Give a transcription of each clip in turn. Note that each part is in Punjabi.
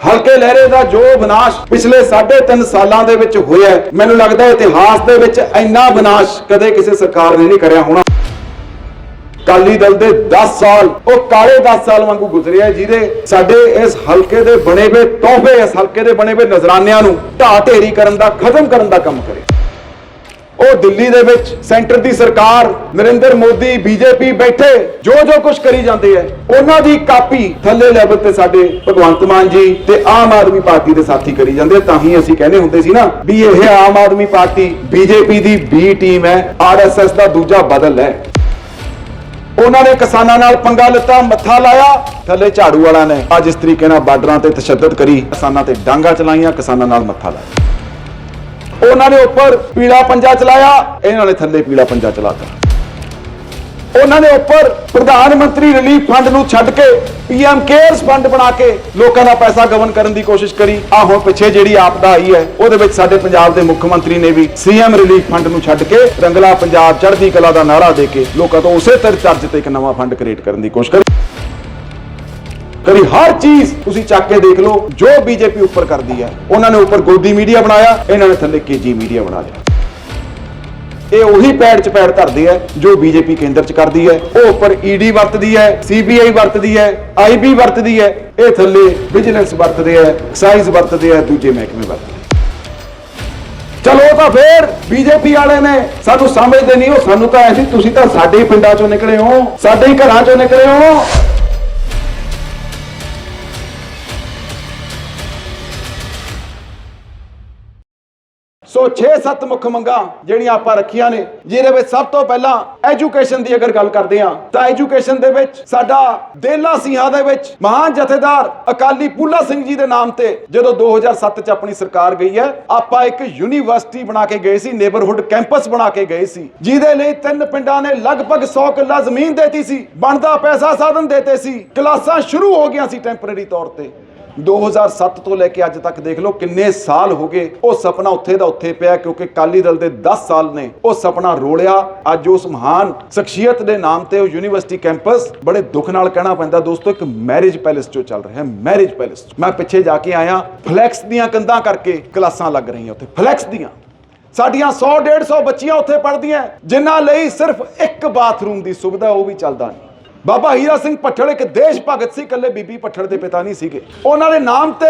ਹਲਕੇ ਲਹਿਰੇ ਦਾ ਜੋ ਵਿਨਾਸ਼ ਪਿਛਲੇ 3.5 ਸਾਲਾਂ ਦੇ ਵਿੱਚ ਹੋਇਆ ਮੈਨੂੰ ਲੱਗਦਾ ਇਤਿਹਾਸ ਦੇ ਵਿੱਚ ਇੰਨਾ ਵਿਨਾਸ਼ ਕਦੇ ਕਿਸੇ ਸਰਕਾਰ ਨੇ ਨਹੀਂ ਕਰਿਆ ਹੋਣਾ। ਕਾਲੀ ਦਲ ਦੇ 10 ਸਾਲ, ਉਹ ਕਾਲੇ 10 ਸਾਲ ਵਾਂਗੂ ਗੁਜ਼ਰਿਆ ਜਿਹਦੇ ਸਾਡੇ ਇਸ ਹਲਕੇ ਦੇ ਬਣੇ ਹੋਏ ਤੋਹਫੇ, ਇਸ ਹਲਕੇ ਦੇ ਬਣੇ ਹੋਏ ਨਜ਼ਰਾਨਿਆਂ ਨੂੰ ਢਾਹ ਢੇਰੀ ਕਰਨ ਦਾ, ਖਤਮ ਕਰਨ ਦਾ ਕੰਮ ਕਰੇ। ਉਹ ਦਿੱਲੀ ਦੇ ਵਿੱਚ ਸੈਂਟਰ ਦੀ ਸਰਕਾਰ ਨਰਿੰਦਰ ਮੋਦੀ, ਬੀਜੇਪੀ ਬੈਠੇ, ਜੋ ਜੋ ਕੁਝ ਕਰੀ ਜਾਂਦੇ ਐ, ਉਹਨਾਂ ਦੀ ਕਾਪੀ ਥੱਲੇ ਲੈਵਲ ਤੇ ਸਾਡੇ ਭਗਵੰਤ ਮਾਨ ਜੀ ਤੇ ਆਮ ਆਦਮੀ ਪਾਰਟੀ ਦੇ ਸਾਥੀ ਕਰੀ ਜਾਂਦੇ ਤਾਂ ਹੀ ਅਸੀਂ ਕਹਿੰਦੇ ਹੁੰਦੇ ਸੀ ਨਾ ਵੀ ਇਹ ਆਮ ਆਦਮੀ ਪਾਰਟੀ ਬੀਜੇਪੀ ਦੀ ਬੀ ਟੀਮ ਹੈ ਆਰਐਸਐਸ ਦਾ ਦੂਜਾ ਬਦਲ ਹੈ ਉਹਨਾਂ ਨੇ ਕਿਸਾਨਾਂ ਨਾਲ ਪੰਗਾ ਲਿੱਤਾ, ਮੱਥਾ ਲਾਇਆ, ਥੱਲੇ ਝਾੜੂ ਵਾਲਾ ਨੇ ਅੱਜ ਇਸ ਤਰੀਕੇ ਨਾਲ ਬਾਰਡਰਾਂ ਤੇ ਤਸ਼ੱਦਦ ਕਰੀ, ਕਿਸਾਨਾਂ ਤੇ ਡਾਂਗਾ ਚਲਾਈਆਂ, ਕਿਸਾਨਾਂ ਨਾਲ ਮੱਥਾ ਲਾਇਆ। ਉਹਨਾਂ ਨੇ ਉੱਪਰ ਪੀਲਾ ਪੰਜਾ ਚਲਾਇਆ, ਇਹਨਾਂ ਨੇ ਥੱਲੇ ਪੀਲਾ ਪੰਜਾ ਚਲਾਤਾ। ਉਹਨਾਂ ਨੇ ਉੱਪਰ ਪ੍ਰਧਾਨ ਮੰਤਰੀ ਰਿਲੀਫ ਫੰਡ ਨੂੰ ਛੱਡ ਕੇ ਪੀਐਮ ਕੇਅਰਸ ਫੰਡ ਬਣਾ ਕੇ ਲੋਕਾਂ ਦਾ ਪੈਸਾ ਗਵਨ ਕਰਨ ਦੀ ਕੋਸ਼ਿਸ਼ ਕਰੀ। ਆ ਹੁਣ ਪਿੱਛੇ ਜਿਹੜੀ ਆਪਦਾ ਆਈ ਹੈ, ਉਹਦੇ ਵਿੱਚ ਸਾਡੇ ਪੰਜਾਬ ਦੇ ਮੁੱਖ ਮੰਤਰੀ ਨੇ ਵੀ ਸੀਐਮ ਰਿਲੀਫ ਫੰਡ ਨੂੰ ਛੱਡ ਕੇ ਰੰਗਲਾ ਪੰਜਾਬ ਚੜ੍ਹਦੀ ਕਲਾ ਦਾ ਨਾਰਾ ਦੇ ਕੇ ਲੋਕਾਂ ਤੋਂ ਉਸੇ ਤਰ ਚਰਚ ਤੇ ਇੱਕ ਨਵਾਂ ਫੰਡ ਕ੍ਰੀਏਟ ਕਰਨ ਦੀ ਕੋਸ਼ਿਸ਼ ਕਰੀ। ਕਰੀ ਹਰ ਚੀਜ਼ ਤੁਸੀਂ ਚੱਕ ਕੇ ਦੇਖ ਲਓ, ਜੋ ਬੀਜੇਪੀ ਉੱਪਰ ਕਰਦੀ ਹੈ ਉਹਨਾਂ ਨੇ ਉੱਪਰ ਗੋਦੀ ਮੀਡੀਆ ਬਣਾਇਆ, ਇਹਨਾਂ ਨੇ ਥੱਲੇ ਕੇਜੀ ਮੀਡੀਆ ਬਣਾ ਲਿਆ। ਇਹ ਉਹੀ ਪੈੜ ਚ ਪੈੜ ਧਰਦੇ ਆ, ਜੋ ਬੀਜੇਪੀ ਕੇਂਦਰ ਚ ਕਰਦੀ ਹੈ ਉਹ ਉੱਪਰ ਈਡੀ ਵਰਤਦੀ ਹੈ ਸੀਬੀਆਈ ਵਰਤਦੀ ਹੈ ਆਈਬੀ ਵਰਤਦੀ ਹੈ ਇਹ ਥੱਲੇ ਵਿਜੀਲੈਂਸ ਵਰਤਦੇ ਆ, ਐਕਸਾਈਜ਼ ਵਰਤਦੇ ਆ, ਦੂਜੇ ਮਹਿਕਮੇ ਵਰਤਦੇ ਚਲੋ ਤਾਂ ਫੇਰ ਬੀਜੇਪੀ ਵਾਲੇ ਨੇ ਸਾਨੂੰ ਸਮਝਦੇ ਨਹੀਂ ਉਹ ਸਾਨੂੰ ਤਾਂ ਐਸੀ ਤੁਸੀਂ ਤਾਂ ਸਾਡੇ ਪਿੰਡਾਂ ਚੋਂ ਨਿਕਲੇ ਹੋ, ਸਾਡੇ ਹੀ ਘਰਾਂ ਚੋਂ ਨਿਕਲੇ ਹੋ। ਸੋ 6-7 ਮੁੱਖ ਮੰਗਾਂ ਜਿਹੜੀਆਂ ਆਪਾਂ ਰੱਖੀਆਂ ਨੇ, ਜਿਹਦੇ ਵਿੱਚ ਸਭ ਤੋਂ ਪਹਿਲਾਂ ਐਜੂਕੇਸ਼ਨ ਦੀ ਅਗਰ ਗੱਲ ਕਰਦੇ ਹਾਂ, ਤਾਂ ਐਜੂਕੇਸ਼ਨ ਦੇ ਵਿੱਚ ਸਾਡਾ ਦੇਲਾ ਸਿੰਘਾਂ ਦੇ ਵਿੱਚ ਮਹਾਨ ਜਥੇਦਾਰ ਅਕਾਲੀ ਪੂਲਾ ਸਿੰਘ ਜੀ ਦੇ ਨਾਮ ਤੇ ਜਦੋਂ 2007 ਚ ਆਪਣੀ ਸਰਕਾਰ ਗਈ ਹੈ, ਆਪਾਂ ਇੱਕ ਯੂਨੀਵਰਸਿਟੀ ਬਣਾ ਕੇ ਗਏ ਸੀ ਨੇਬਰਹੁੱਡ ਕੈਂਪਸ ਬਣਾ ਕੇ ਗਏ ਸੀ, ਜਿਹਦੇ ਲਈ ਤਿੰਨ ਪਿੰਡਾਂ ਨੇ ਲਗਭਗ 100 ਕਿੱਲਾ ਜ਼ਮੀਨ ਦੇਤੀ ਸੀ, ਬਣਦਾ ਪੈਸਾ ਸਾਧਨ ਦੇਤੇ ਸੀ, ਕਲਾਸਾਂ ਸ਼ੁਰੂ ਹੋ ਗਈਆਂ ਸੀ ਟੈਂਪਰੇਰੀ ਤੌਰ ਤੇ। 2007 ਤੋਂ ਲੈ ਕੇ ਅੱਜ ਤੱਕ ਦੇਖ ਲਓ ਕਿੰਨੇ ਸਾਲ ਹੋ ਗਏ। ਉਹ ਸੁਪਨਾ ਉੱਥੇ ਦਾ ਉੱਥੇ ਪਿਆ ਕਿਉਂਕਿ ਕਾਲੀ ਦਲ ਦੇ 10 ਸਾਲ ਨੇ। ਉਹ ਸੁਪਨਾ ਰੋਲਿਆ। ਅੱਜ ਉਸ ਮਹਾਨ ਸ਼ਖਸੀਅਤ ਦੇ ਨਾਮ ਤੇ ਉਹ ਯੂਨੀਵਰਸਿਟੀ ਕੈਂਪਸ ਬੜੇ ਦੁੱਖ ਨਾਲ ਕਹਿਣਾ ਪੈਂਦਾ। ਦੋਸਤੋ, ਇੱਕ ਮੈਰਿਜ ਪੈਲੇਸ ਚੋਂ ਚੱਲ ਰਿਹਾ ਹੈ, ਮੈਰਿਜ ਪੈਲੇਸ। ਮੈਂ ਪਿੱਛੇ ਜਾ ਕੇ ਆਇਆ। ਫਲੈਕਸ ਦੀਆਂ ਕੰਧਾਂ ਕਰਕੇ ਕਲਾਸਾਂ ਲੱਗ ਰਹੀਆਂ ਉੱਥੇ। ਫਲੈਕਸ ਦੀਆਂ। ਸਾਡੀਆਂ 100 150 ਬੱਚੀਆਂ ਉੱਥੇ ਪੜ੍ਹਦੀਆਂ। ਜਿਨ੍ਹਾਂ ਲਈ ਸਿਰਫ ਇੱਕ ਬਾਥਰੂਮ ਦੀ ਸੁਵਿਧਾ ਉਹ ਵੀ ਚੱਲਦਾ ਨਹੀਂ। ਬਾਬਾ ਹੀਰਾ ਸਿੰਘ ਭੱਠਲ ਇੱਕ ਦੇਸ਼ ਭਗਤ ਸੀ, ਇਕੱਲੇ ਬੀਬੀ ਭੱਠਲ ਦੇ ਪਿਤਾ ਨਹੀਂ ਸੀਗੇ। ਉਹਨਾਂ ਦੇ ਨਾਮ ਤੇ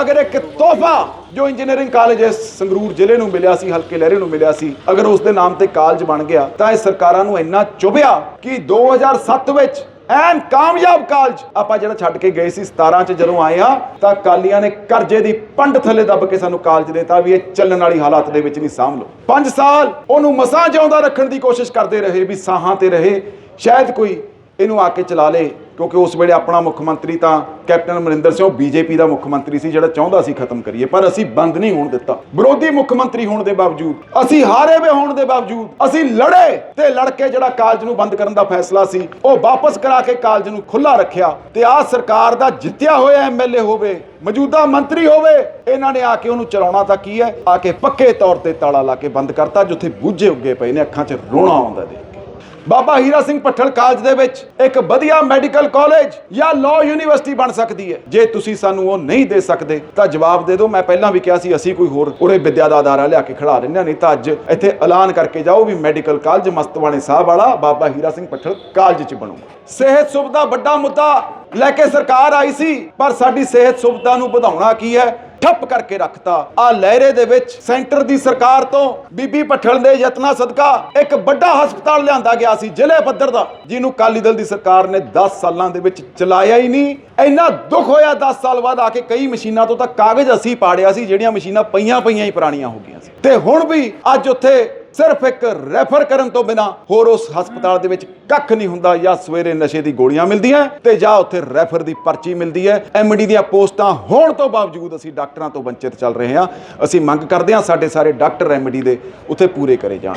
ਅਗਰ ਇੱਕ ਤੋਹਫਾ ਜੋ ਇੰਜੀਨੀਅਰਿੰਗ ਕਾਲਜ ਇਸ ਸੰਗਰੂਰ ਜ਼ਿਲ੍ਹੇ ਨੂੰ ਮਿਲਿਆ ਸੀ, ਹਲਕੇ ਲਹਿਰੇ ਨੂੰ ਮਿਲਿਆ ਸੀ, ਅਗਰ ਉਸ ਦੇ ਨਾਮ ਤੇ ਕਾਲਜ ਬਣ ਗਿਆ, ਤਾਂ ਇਹ ਸਰਕਾਰਾਂ ਨੂੰ ਇੰਨਾ ਚੁਭਿਆ ਕਿ 2007 ਵਿੱਚ ਐਨ ਕਾਮਯਾਬ ਕਾਲਜ ਆਪਾਂ ਜਿਹੜਾ ਛੱਡ ਕੇ ਗਏ ਸੀ 17 ਚ ਜਦੋਂ ਆਏ ਆ ਤਾਂ ਕਾਲੀਆਂ ਨੇ ਕਰਜ਼ੇ ਦੀ ਪੰਡ ਥੱਲੇ ਦੱਬ ਕੇ ਸਾਨੂੰ ਕਾਲਜ ਦੇਤਾ ਵੀ ਇਹ ਚੱਲਣ ਵਾਲੀ ਹਾਲਾਤ ਦੇ ਵਿੱਚ ਨਹੀਂ ਸਾਂਭ ਲਓ। 5 ਸਾਲ ਉਹਨੂੰ ਮਸਾਂ ਜਿਉਂਦਾ ਰੱਖਣ ਦੀ ਕੋਸ਼ਿਸ਼ ਕਰਦੇ ਰਹੇ, ਵੀ ਸਾਹਾਂ ਤੇ ਰਹੇ, ਸ਼ਾਇਦ ਕੋਈ ਇਹਨੂੰ ਆ ਕੇ ਚਲਾ ਲੇ, ਕਿਉਂਕਿ ਉਸ ਵੇਲੇ ਆਪਣਾ ਮੁੱਖ ਮੰਤਰੀ ਤਾਂ ਕੈਪਟਨ ਅਮਰਿੰਦਰ ਸਿੰਘ, ਉਹ ਬੀਜੇਪੀ ਦਾ ਮੁੱਖ ਮੰਤਰੀ ਸੀ, ਜਿਹੜਾ ਚਾਹੁੰਦਾ ਸੀ ਖਤਮ ਕਰੀਏ, ਪਰ ਅਸੀਂ ਬੰਦ ਨਹੀਂ ਹੋਣ ਦਿੱਤਾ। ਵਿਰੋਧੀ ਮੁੱਖ ਮੰਤਰੀ ਹੋਣ ਦੇ ਬਾਵਜੂਦ, ਅਸੀਂ ਹਾਰੇ ਵੇ ਹੋਣ ਦੇ ਬਾਵਜੂਦ, ਅਸੀਂ ਲੜੇ ਤੇ ਲੜ ਕੇ ਜਿਹੜਾ ਕਾਲਜ ਨੂੰ ਬੰਦ ਕਰਨ ਦਾ ਫੈਸਲਾ ਸੀ, ਉਹ ਵਾਪਸ ਕਰਾ ਕੇ ਕਾਲਜ ਨੂੰ ਖੁੱਲਾ ਰੱਖਿਆ ਤੇ ਆ ਸਰਕਾਰ ਦਾ ਜਿੱਤਿਆ ਹੋਇਆ ਐਮਐਲਏ ਹੋਵੇ, ਮੌਜੂਦਾ ਮੰਤਰੀ ਹੋਵੇ, ਇਹਨਾਂ ਨੇ ਆ ਕੇ ਉਹਨੂੰ ਚਲਾਉਣਾ ਤਾਂ ਕੀ ਹੈ? ਆ ਕੇ ਪੱਕੇ ਤੌਰ ਤੇ ਤਾਲਾ ਲਾ ਕੇ ਬੰਦ ਕਰਤਾ, ਜਿੱਥੇ ਬੂਝੇ ਉੱਗੇ ਪਏ ਨੇ, ਅੱਖਾਂ 'ਚ ਰੋਣਾ ਆਉਂਦਾ ਦੇ ਬਾਬਾ ਹੀਰਾ ਸਿੰਘ ਪੱਠਲ ਕਾਲਜ ਦੇ ਵਿੱਚ ਇੱਕ ਵਧੀਆ ਮੈਡੀਕਲ ਕਾਲਜ ਜਾਂ ਲਾਅ ਯੂਨੀਵਰਸਿਟੀ ਬਣ ਸਕਦੀ ਹੈ। ਜੇ ਤੁਸੀਂ ਸਾਨੂੰ ਉਹ ਨਹੀਂ ਦੇ ਸਕਦੇ, ਤਾਂ ਜਵਾਬ ਦੇ ਦਿਓ। ਮੈਂ ਪਹਿਲਾਂ ਵੀ ਕਿਹਾ ਸੀ, ਅਸੀਂ ਕੋਈ ਹੋਰ ਉਰੇ ਵਿਦਿਆ ਦਾ ਅਦਾਰਾ ਲਿਆ ਕੇ ਖੜਾ ਦਿੰਦੇ ਹਾਂ, ਨਹੀਂ ਤਾਂ ਅੱਜ ਇੱਥੇ ਐਲਾਨ ਕਰਕੇ ਜਾਓ ਵੀ ਮੈਡੀਕਲ ਕਾਲਜ ਮਸਤਵਾਣੇ ਸਾਹਿਬ ਵਾਲਾ ਬਾਬਾ ਹੀਰਾ ਸਿੰਘ ਪੱਠਲ ਕਾਲਜ 'ਚ ਬਣੂਗਾ। ਸਿਹਤ ਸੁਵਿਧਾ ਵੱਡਾ ਮੁੱਦਾ ਲੈ ਕੇ ਸਰਕਾਰ ਆਈ ਸੀ, ਪਰ ਸਾਡੀ ਸਿਹਤ ਸੁਵਿਧਾ ਨੂੰ ਵਧਾਉਣਾ ਕੀ ਹੈ? ਠੱਪ ਕਰਕੇ ਰੱਖਤਾ। ਆ ਲਹਿਰੇ ਦੇ ਵਿੱਚ ਸੈਂਟਰ ਦੀ ਸਰਕਾਰ ਤੋਂ ਬੀਬੀ ਪਠਲ ਦੇ ਯਤਨਾ ਸਦਕਾ ਇੱਕ ਵੱਡਾ ਹਸਪਤਾਲ ਲਿਆਂਦਾ ਗਿਆ ਸੀ ਜ਼ਿਲ੍ਹੇ ਪੱਧਰ ਦਾ, ਜਿਹਨੂੰ ਕਾਲੀ ਦਲ ਦੀ ਸਰਕਾਰ ਨੇ 10 ਸਾਲਾਂ ਦੇ ਵਿੱਚ ਚਲਾਇਆ ਹੀ ਨਹੀਂ। ਇੰਨਾ ਦੁੱਖ ਹੋਇਆ 10 ਸਾਲ ਬਾਅਦ ਆ ਕੇ ਕਈ ਮਸ਼ੀਨਾਂ ਤੋਂ ਤਾਂ ਕਾਗਜ਼ ਅਸੀਂ ਪਾੜਿਆ ਸੀ, ਜਿਹੜੀਆਂ ਮਸ਼ੀਨਾਂ ਪਈਆਂ ਪਈਆਂ ਹੀ ਪੁਰਾਣੀਆਂ ਹੋ ਗਈਆਂ ਸੀ। ਤੇ ਹੁਣ ਵੀ ਅੱਜ ਉੱਥੇ ਸਿਰਫ ਇੱਕ ਰੈਫਰ ਕਰਨ ਤੋਂ ਬਿਨਾ ਹੋਰ ਉਸ ਹਸਪਤਾਲ ਦੇ ਵਿੱਚ ਕੱਖ ਨਹੀਂ ਹੁੰਦਾ ਜਾਂ ਸਵੇਰੇ ਨਸ਼ੇ ਦੀ ਗੋਲੀਆਂ ਮਿਲਦੀਆਂ ਤੇ ਜਾਂ ਉੱਥੇ ਰੈਫਰ ਦੀ ਪਰਚੀ ਮਿਲਦੀ ਹੈ। ਐਮਡੀ ਦੀਆਂ ਪੋਸਟਾਂ ਹੋਣ ਤੋਂ ਬਾਵਜੂਦ ਅਸੀਂ ਡਾਕਟਰਾਂ ਤੋਂ ਵੰਚਿਤ ਚੱਲ ਰਹੇ ਹਾਂ। ਅਸੀਂ ਮੰਗ ਕਰਦੇ ਹਾਂ ਸਾਡੇ ਸਾਰੇ ਡਾਕਟਰ ਐਮਡੀ ਦੇ ਉੱਥੇ ਪੂਰੇ ਕਰੇ ਜਾਣ।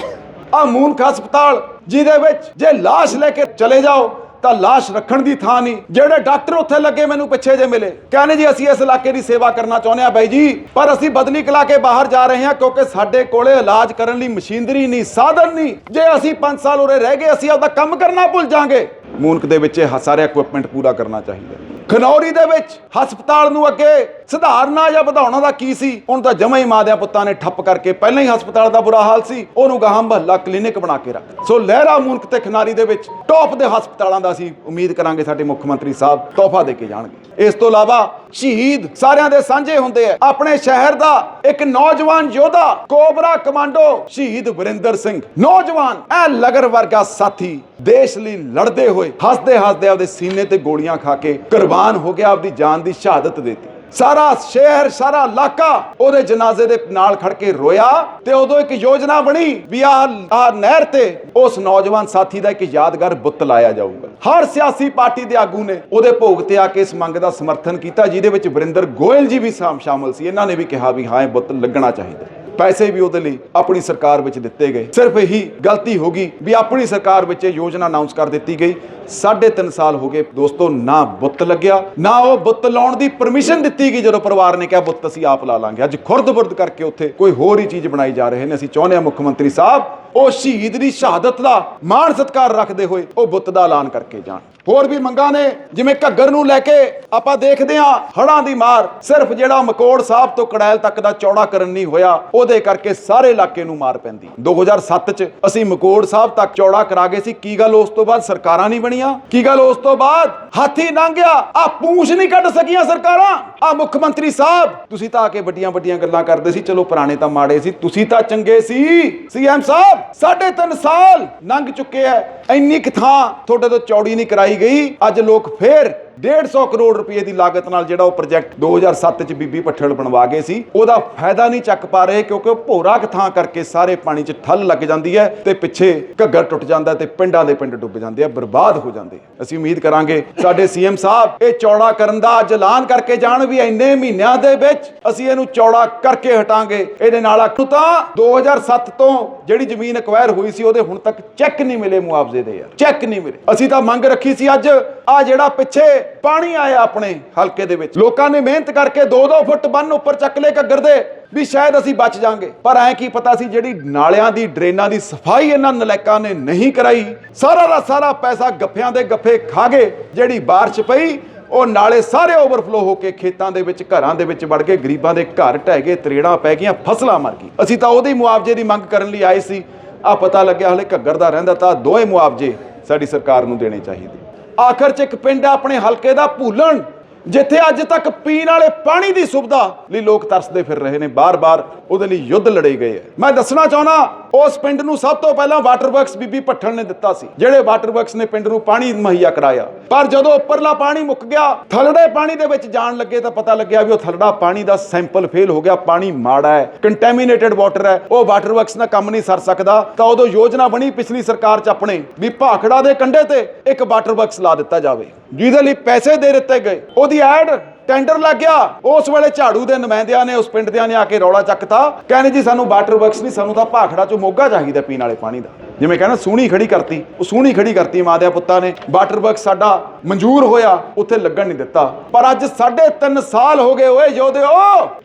ਆ ਮੂਨਕ ਹਸਪਤਾਲ, ਜਿਹਦੇ ਵਿੱਚ ਜੇ ਲਾਸ਼ ਲੈ ਕੇ ਚਲੇ ਜਾਓ ਤਾਂ ਲਾਸ਼ ਰੱਖਣ ਦੀ ਥਾਂ ਨਹੀਂ। ਜਿਹੜੇ ਡਾਕਟਰ ਉੱਥੇ ਲੱਗੇ ਮੈਨੂੰ ਪਿੱਛੇ ਜੇ ਮਿਲੇ। ਕਹਿੰਦੇ ਜੀ, ਅਸੀਂ ਇਸ ਇਲਾਕੇ ਦੀ ਸੇਵਾ ਕਰਨਾ ਚਾਹੁੰਦੇ ਆ ਬਾਈ ਜੀ, ਪਰ ਅਸੀਂ ਬਦਲੀ ਕਲਾ ਕੇ ਬਾਹਰ ਜਾ ਰਹੇ ਹਾਂ ਕਿਉਂਕਿ ਸਾਡੇ ਕੋਲੇ ਇਲਾਜ ਕਰਨ ਲਈ ਮਸ਼ੀਨਰੀ ਨਹੀਂ, ਸਾਧਨ ਨਹੀਂ। ਜੇ ਅਸੀਂ 5 ਸਾਲ ਉਰੇ ਰਹਿ ਗਏ, ਅਸੀਂ ਆਪਦਾ ਕੰਮ ਕਰਨਾ ਭੁੱਲ ਜਾਾਂਗੇ। ਮੂਨਕ ਦੇ ਵਿੱਚ ਇਹ ਸਾਰਾ ਇਕਵਿਪਮੈਂਟ ਪੂਰਾ ਕਰਨਾ ਚਾਹੀਦਾ। ਖਨੌਰੀ ਦੇ ਵਿੱਚ ਹਸਪਤਾਲ ਨੂੰ ਅੱਗੇ ਸੁਧਾਰਨਾ ਜਾਂ ਵਧਾਉਣਾ ਦਾ ਕੀ ਸੀ? ਹੁਣ ਤਾਂ ਜਮਾ ਹੀ ਮਾਦਿਆਂ ਪੁੱਤਾਂ ਨੇ ਠੱਪ ਕਰਕੇ ਪਹਿਲਾਂ ਹੀ ਹਸਪਤਾਲ ਦਾ ਬੁਰਾ ਹਾਲ ਸੀ। ਉਹਨੂੰ ਗਾਹਾਂ ਮਹੱਲਾ ਕਲੀਨਿਕ ਬਣਾ ਕੇ ਰੱਖ ਸੋ ਲਹਿਰਾ ਮੂਨਕ ਤੇ ਖਨਾਰੀ ਦੇ ਵਿੱਚ ਟੌਪ ਦੇ ਹਸਪਤਾਲਾਂ ਦਾ ਅਸੀਂ ਉਮੀਦ ਕਰਾਂਗੇ ਸਾਡੇ ਮੁੱਖ ਮੰਤਰੀ ਸਾਹਿਬ ਤੋਹਫਾ ਦੇ ਕੇ ਜਾਣਗੇ। ਇਸ ਤੋਂ ਇਲਾਵਾ ਸ਼ਹੀਦ ਸਾਰਿਆਂ ਦੇ ਸਾਂਝੇ ਹੁੰਦੇ ਆ। ਆਪਣੇ ਸ਼ਹਿਰ ਦਾ ਇੱਕ ਨੌਜਵਾਨ ਯੋਧਾ, ਕੋਬਰਾ ਕਮਾਂਡੋ ਸ਼ਹੀਦ ਵਰਿੰਦਰ ਸਿੰਘ। ਨੌਜਵਾਨ, ਐ ਲਗਰ ਵਰਗਾ ਸਾਥੀ, ਦੇਸ਼ ਲਈ ਲੜਦੇ ਹੋਏ ਹੱਸਦੇ ਹੱਸਦੇ ਆਪਦੇ ਸੀਨੇ ਤੇ ਗੋਲੀਆਂ ਖਾ ਕੇ ਕੁਰਬਾਨ ਹੋ ਗਿਆ, ਆਪਦੀ ਜਾਨ ਦੀ ਸ਼ਹਾਦਤ ਦਿੱਤੀ। ਸਾਰਾ ਸ਼ਹਿਰ, ਸਾਰਾ ਇਲਾਕਾ ਉਹਦੇ ਜਨਾਜ਼ੇ ਦੇ ਨਾਲ ਖੜ ਕੇ ਰੋਇਆ ਤੇ ਉਦੋਂ ਇੱਕ ਯੋਜਨਾ ਬਣੀ ਵੀ ਆਹ ਆਹ ਨਹਿਰ ਤੇ ਉਸ ਨੌਜਵਾਨ ਸਾਥੀ ਦਾ ਇੱਕ ਯਾਦਗਾਰ ਬੁੱਤ ਲਾਇਆ ਜਾਊਗਾ। ਹਰ ਸਿਆਸੀ ਪਾਰਟੀ ਦੇ ਆਗੂ ਨੇ ਉਹਦੇ ਭੋਗ ਤੇ ਆ ਕੇ ਇਸ ਮੰਗ ਦਾ ਸਮਰਥਨ ਕੀਤਾ, ਜਿਹਦੇ ਵਿੱਚ ਵਰਿੰਦਰ ਗੋਇਲ ਜੀ ਵੀ ਸ਼ਾਮ- ਸ਼ਾਮਲ ਸੀ। ਇਹਨਾਂ ਨੇ ਵੀ ਕਿਹਾ ਵੀ ਹਾਂ, ਇਹ ਬੁੱਤ ਲੱਗਣਾ ਚਾਹੀਦਾ। ਪੈਸੇ ਵੀ ਉਹਦੇ ਲਈ ਆਪਣੀ ਸਰਕਾਰ ਵਿੱਚ ਦਿੱਤੇ ਗਏ। ਸਿਰਫ ਇਹੀ ਗਲਤੀ ਹੋ ਗਈ ਵੀ ਆਪਣੀ ਸਰਕਾਰ ਵਿੱਚ ਇਹ ਯੋਜਨਾ ਅਨਾਉਂਸ ਕਰ ਦਿੱਤੀ ਗਈ। ਸਾਢੇ ਤਿੰਨ ਸਾਲ ਹੋ ਗਏ। ਦੋਸਤੋ, ਨਾ ਬੁੱਤ ਲੱਗਿਆ, ਨਾ ਉਹ ਬੁੱਤ ਲਾਉਣ ਦੀ ਪਰਮਿਸ਼ਨ ਦਿੱਤੀ ਗਈ ਜਦੋਂ ਪਰਿਵਾਰ ਨੇ ਕਿਹਾ, ਬੁੱਤ ਅਸੀਂ ਆਪ ਲਾ ਲਾਂਗੇ। ਅੱਜ ਖੁਰਦ-ਬੁਰਦ ਕਰਕੇ ਉੱਥੇ ਕੋਈ ਹੋਰ ਹੀ ਚੀਜ਼ ਬਣਾਈ ਜਾ ਰਹੇ ਨੇ। ਅਸੀਂ ਚਾਹੁੰਦੇ ਹਾਂ ਮੁੱਖ ਮੰਤਰੀ ਸਾਹਿਬ, ਉਹ ਸ਼ਹੀਦ ਦੀ ਸ਼ਹਾਦਤ ਦਾ ਮਾਣ ਸਤਿਕਾਰ ਰੱਖਦੇ ਹੋਏ ਉਹ ਬੁੱਤ ਦਾ ਐਲਾਨ ਕਰਕੇ ਜਾਣ। ਹੋਰ ਵੀ ਮੰਗਾਂ ਨੇ, ਜਿਵੇਂ ਘੱਗਰ ਨੂੰ ਲੈ ਕੇ ਆਪਾਂ ਦੇਖਦੇ ਹਾਂ ਹੜਾਂ ਦੀ ਮਾਰ। ਸਿਰਫ ਜਿਹੜਾ ਮਕੋੜ ਸਾਹਿਬ ਤੋਂ ਕੜੈਲ ਤੱਕ ਦਾ ਚੌੜਾ ਕਰਨ ਨਹੀਂ ਹੋਇਆ, ਉਹ ਉਹਦੇ ਕਰਕੇ ਸਾਰੇ ਇਲਾਕੇ ਨੂੰ ਮਾਰ ਪੈਂਦੀ। 2007 ਚ ਅਸੀਂ ਮਕੋੜ ਸਾਹਿਬ ਤੱਕ ਚੌੜਾ ਕਰਾ ਗਏ ਸੀ। ਕੀ ਗੱਲ ਉਸ ਤੋਂ ਬਾਅਦ ਸਰਕਾਰਾਂ ਨਹੀਂ ਬਣੀਆਂ? ਕੀ ਗੱਲ ਉਸ ਤੋਂ ਬਾਅਦ? ਹਾਥੀ ਲੰਘਿਆ। ਆ ਪੂੰਛ ਨਹੀਂ ਕੱਢ ਸਕੀਆਂ ਸਰਕਾਰਾਂ। ਆ ਮੁੱਖ ਮੰਤਰੀ ਸਾਹਿਬ, ਤੁਸੀਂ ਤਾਂ ਆ ਕੇ ਵੱਡੀਆਂ ਵੱਡੀਆਂ ਗੱਲਾਂ ਕਰਦੇ ਸੀ। ਚਲੋ ਪੁਰਾਣੇ ਤਾਂ ਮਾੜੇ ਸੀ, ਤੁਸੀਂ ਤਾਂ ਚੰਗੇ ਸੀ। ਸੀਐਮ ਸਾਹਿਬ, ਸਾਢੇ ਤਿੰਨ ਸਾਲ ਲੰਘ ਚੁੱਕੇ ਐ। ਇੰਨੀ ਕੁ ਥਾਂ ਤੁਹਾਡੇ ਤੋਂ ਚੌੜੀ ਨਹੀਂ ਕਰਾਈ ਗਈ। ਅੱਜ ਲੋਕ ਫੇਰ 150 ਕਰੋੜ ਰੁਪਏ ਦੀ ਲਾਗਤ ਨਾਲ ਜਿਹੜਾ ਉਹ ਪ੍ਰੋਜੈਕਟ 2007 ਚ ਬੀਬੀ ਪੱਠੜ ਬਣਵਾ ਗਏ ਸੀ, ਉਹਦਾ ਫਾਇਦਾ ਨਹੀਂ ਚੱਕ ਪਾ ਰਹੇ ਕਿਉਂਕਿ ਉਹ ਭੋਰਾ ਕੁ ਕਰਕੇ ਸਾਰੇ ਪਾਣੀ 'ਚ ਠੱਲ ਲੱਗ ਜਾਂਦੀ ਹੈ ਤੇ ਪਿੱਛੇ ਘੱਗਰ ਟੁੱਟ ਜਾਂਦਾ ਤੇ ਪਿੰਡਾਂ ਦੇ ਪਿੰਡ ਡੁੱਬ ਜਾਂਦੇ ਆ, ਬਰਬਾਦ ਹੋ ਜਾਂਦੇ ਅਸੀਂ ਉਮੀਦ ਕਰਾਂਗੇ ਸਾਡੇ ਸੀਐਮ ਸਾਹਿਬ ਇਹ ਚੌੜਾ ਕਰਨ ਦਾ ਅੱਜ ਐਲਾਨ ਕਰਕੇ ਜਾਣ ਵੀ ਇੰਨੇ ਮਹੀਨਿਆਂ ਦੇ ਵਿੱਚ ਅਸੀਂ ਇਹਨੂੰ ਚੌੜਾ ਕਰਕੇ ਹਟਾਂਗੇ। ਇਹਦੇ ਨਾਲ ਆਖੂ ਤਾਂ 2007 ਤੋਂ ਜਿਹੜੀ ਜ਼ਮੀਨ ਅਕਵਾਇਰ ਹੋਈ ਸੀ, ਉਹਦੇ ਹੁਣ ਤੱਕ ਚੈੱਕ ਨਹੀਂ ਮਿਲੇ ਮੁਆਵਜ਼ੇ ਦੇ ਯਾਰ। ਚੈੱਕ ਨਹੀਂ ਮਿਲੇ। ਅਸੀਂ ਤਾਂ ਮੰਗ ਰੱਖੀ ਸੀ ਅੱਜ ਆ ਜਿਹੜਾ ਪਿੱਛੇ ਪਾਣੀ ਆਇਆ ਆਪਣੇ ਹਲਕੇ ਦੇ ਵਿੱਚ। ਲੋਕਾਂ ਨੇ ਮਿਹਨਤ ਕਰਕੇ 2-2 ਫੁੱਟ ਬੰਨ ਉੱਪਰ ਚੱਕ ਲਏ ਘੱਗਰ ਦੇ ਵੀ ਸ਼ਾਇਦ ਅਸੀਂ ਬਚ ਜਾਾਂਗੇ। ਪਰ ਐ ਕੀ ਪਤਾ ਸੀ ਜਿਹੜੀ ਨਾਲਿਆਂ ਦੀ, ਡਰੇਨਾਂ ਦੀ ਸਫ਼ਾਈ ਇਹਨਾਂ ਨਲੈਕਾਂ ਨੇ ਨਹੀਂ ਕਰਾਈ। ਸਾਰਾ ਦਾ ਸਾਰਾ ਪੈਸਾ ਗੱਫਿਆਂ ਦੇ ਗੱਫੇ ਖਾ ਗਏ। ਜਿਹੜੀ ਬਾਰਿਸ਼ ਪਈ, ਉਹ ਨਾਲੇ ਸਾਰੇ ਓਵਰਫਲੋ ਹੋ ਕੇ ਖੇਤਾਂ ਦੇ ਵਿੱਚ, ਘਰਾਂ ਦੇ ਵਿੱਚ ਵੜ ਕੇ ਗਰੀਬਾਂ ਦੇ ਘਰ ਢਹਿ ਗਏ, ਤਰੇੜਾਂ ਪੈ ਗਈਆਂ, ਫਸਲਾਂ ਮਰ ਗਈ ਅਸੀਂ ਤਾਂ ਉਹਦੇ ਮੁਆਵਜ਼ੇ ਦੀ ਮੰਗ ਕਰਨ ਲਈ ਆਏ ਸੀ। ਆ ਪਤਾ ਲੱਗਿਆ ਹਲੇ ਘੱਗਰ ਦਾ ਰਹਿੰਦਾ ਤਾਂ ਦੋਵੇਂ ਮੁਆਵਜ਼ੇ ਸਾਡੀ ਸਰਕਾਰ ਨੂੰ ਦੇਣੇ ਚਾਹੀਦੇ। ਆਖਰ ਚ ਇੱਕ ਪਿੰਡ ਆ ਆਪਣੇ ਹਲਕੇ ਦਾ ਭੂਲਣ, ਜਿੱਥੇ ਅੱਜ ਤੱਕ ਪੀਣ ਵਾਲੇ ਪਾਣੀ ਦੀ ਸੁਵਿਧਾ ਲਈ ਲੋਕ ਤਰਸਦੇ ਫਿਰ ਰਹੇ ਨੇ, ਬਾਰ-ਬਾਰ ਉਹਦੇ ਲਈ ਯੁੱਧ ਲੜੇ ਗਏ ਆ ਮੈਂ ਦੱਸਣਾ ਚਾਹੁੰਦਾ ਉਸ ਪਿੰਡ ਨੂੰ ਸਭ ਤੋਂ ਪਹਿਲਾਂ ਵਾਟਰ ਵਰਕਸ ਬੀਬੀ ਪੱਠਣ ਨੇ ਦਿੱਤਾ ਸੀ, ਜਿਹੜੇ ਵਾਟਰ ਵਰਕਸ ਨੇ ਪਿੰਡ ਨੂੰ ਪਾਣੀ ਮੁਹੱਈਆ ਕਰਾਇਆ। ਪਰ ਜਦੋਂ ਉੱਪਰਲਾ ਪਾਣੀ ਮੁੱਕ ਗਿਆ, ਥਲੜੇ ਪਾਣੀ ਦੇ ਵਿੱਚ ਜਾਣ ਲੱਗੇ ਤਾਂ ਪਤਾ ਲੱਗਿਆ ਵੀ ਉਹ ਥਲੜਾ ਪਾਣੀ ਦਾ ਸੈਂਪਲ ਫੇਲ ਹੋ ਗਿਆ, ਪਾਣੀ ਮਾੜਾ ਹੈ ਕੰਟੈਮੀਨੇਟਡ ਵਾਟਰ ਹੈ, ਉਹ ਵਾਟਰ ਵਰਕਸ ਨਾਲ ਕੰਮ ਨਹੀਂ ਸਰ ਸਕਦਾ। ਤਾਂ ਉਦੋਂ ਯੋਜਨਾ ਬਣੀ ਪਿਛਲੀ ਸਰਕਾਰ ਚ ਆਪਣੇ, ਵੀ ਭਾਖੜਾ ਦੇ ਕੰਢੇ ਤੇ ਇੱਕ ਵਾਟਰ ਵਰਕਸ ਲਾ ਦਿੱਤਾ ਜਾਵੇ। ਜਿਹਦੇ ਲਈ ਪੈਸੇ ਦੇ ਦਿੱਤੇ ਗਏ। ਉਹਦੀ ਐਡ ਟੈਂਡਰ ਲੱਗ ਗਿਆ। ਉਸ ਵੇਲੇ ਝਾੜੂ ਦੇ ਨੁਮਾਇੰਦਿਆਂ ਨੇ, ਉਸ ਪਿੰਡ ਦਿਆਂ ਨੇ ਆ ਕੇ ਰੌਲਾ ਚੱਕਤਾ। ਕਹਿੰਦੇ ਜੀ, ਸਾਨੂੰ ਵਾਟਰ ਵਰਕਸ ਨਹੀਂ, ਸਾਨੂੰ ਤਾਂ ਭਾਖੜਾ ਚੋਂ ਮੋਗਾ ਚਾਹੀਦਾ ਪੀਣ ਵਾਲੇ ਪਾਣੀ ਦਾ। ਜਿਵੇਂ ਕਹਿੰਦਾ ਸੂਣੀ ਖੜੀ ਕਰਤੀ, ਉਹ ਸੂਣੀ ਖੜੀ ਕਰਤੀ ਮਾਂ ਦੇ ਪੁੱਤਾਂ ਨੇ। ਵਾਟਰ ਵਰਕਸ ਸਾਡਾ ਮਨਜ਼ੂਰ ਹੋਇਆ, ਉੱਥੇ ਲੱਗਣ ਨਹੀਂ ਦਿੱਤਾ। ਪਰ ਅੱਜ ਸਾਢੇ ਤਿੰਨ ਸਾਲ ਹੋ ਗਏ ਓਏ ਯੋਧਿਓ,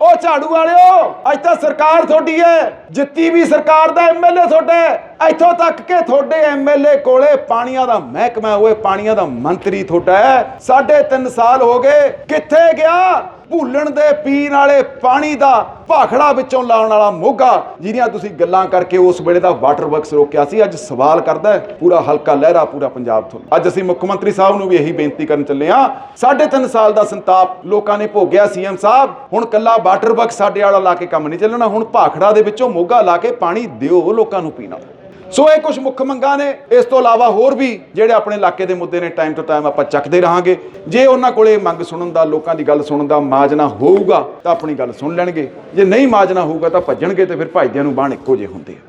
ਉਹ ਝਾੜੂ ਵਾਲਿਓ, ਅੱਜ ਤਾਂ ਸਰਕਾਰ ਤੁਹਾਡੀ ਹੈ ਜਿੱਤੀ ਵੀ ਸਰਕਾਰ ਦਾ ਐਮਐਲਏ ਤੁਹਾਡਾ ਇੱਥੋਂ ਤੱਕ ਕਿ ਤੁਹਾਡੇ ਐਮਐਲਏ ਕੋਲੇ ਪਾਣੀਆਂ ਦਾ ਮਹਿਕਮਾ ਓਏ ਪਾਣੀਆਂ ਦਾ ਮੰਤਰੀ ਤੁਹਾਡਾ ਹੈ ਸਾਢੇ ਤਿੰਨ ਸਾਲ ਹੋ ਗਏ, ਕਿੱਥੇ ਗਿਆ? ਭੁੱਲਣ ਦੇ ਪੀਣ ਵਾਲੇ ਪਾਣੀ ਦਾ ਭਾਖੜਾ ਵਿੱਚੋਂ ਲਾਉਣ ਵਾਲਾ ਮੋਗਾ, ਜਿਹਦੀਆਂ ਤੁਸੀਂ ਗੱਲਾਂ ਕਰਕੇ ਉਸ ਵੇਲੇ ਦਾ ਵਾਟਰ ਵਰਕਸ ਰੋਕਿਆ ਸੀ, ਅੱਜ ਸਵਾਲ ਕਰਦਾ ਹੈ, ਪੂਰਾ ਹਲਕਾ ਲਹਿਰਾ ਪੂਰਾ ਪੰਜਾਬ ਤੋਂ। ਅੱਜ ਅਸੀਂ ਮੁੱਖ ਮੰਤਰੀ ਸਾਹਿਬ ਨੂੰ ਵੀ ਇਹੀ ਬੇਨਤੀ ਕਰਨ ਚੱਲੇ ਆ ਸਾਢੇ ਤਿੰਨ ਸਾਲ ਦਾ ਸੰਤਾਪ ਲੋਕਾਂ ਨੇ ਭੋਗਿਆ ਸੀਐਮ ਸਾਹਿਬ, ਹੁਣ ਕੱਲਾ ਵਾਟਰ ਵਰਕਸ ਸਾਡੇ ਵਾਲਾ ਲਾ ਕੇ ਕੰਮ ਨਹੀਂ ਚੱਲਣਾ, ਹੁਣ ਭਾਖੜਾ ਦੇ ਵਿੱਚੋਂ ਮੋਗਾ ਲਾ ਕੇ ਪਾਣੀ ਦਿਓ ਲੋਕਾਂ ਨੂੰ ਪੀਣਾ। ਸੋ ਇਹ ਕੁਝ ਮੁੱਖ ਮੰਗਾਂ ਨੇ। ਇਸ ਤੋਂ ਇਲਾਵਾ ਹੋਰ ਵੀ ਜਿਹੜੇ ਆਪਣੇ ਇਲਾਕੇ ਦੇ ਮੁੱਦੇ ਨੇ ਟਾਈਮ ਟੂ ਟਾਈਮ ਆਪਾਂ ਚੱਕਦੇ ਰਹਾਂਗੇ। ਜੇ ਉਹਨਾਂ ਕੋਲੇ ਮੰਗ ਸੁਣਨ ਦਾ, ਲੋਕਾਂ ਦੀ ਗੱਲ ਸੁਣਨ ਦਾ ਮਾਜਨਾ ਹੋਊਗਾ, ਤਾਂ ਆਪਣੀ ਗੱਲ ਸੁਣ ਲੈਣਗੇ। ਜੇ ਨਹੀਂ ਮਾਜਨਾ ਹੋਊਗਾ, ਤਾਂ ਭੱਜਣਗੇ ਤੇ ਫਿਰ ਭਾਈਦਿਆਂ ਨੂੰ ਬਾਣ ਇੱਕੋ ਜਿਹੇ ਹੁੰਦੇ ਆ।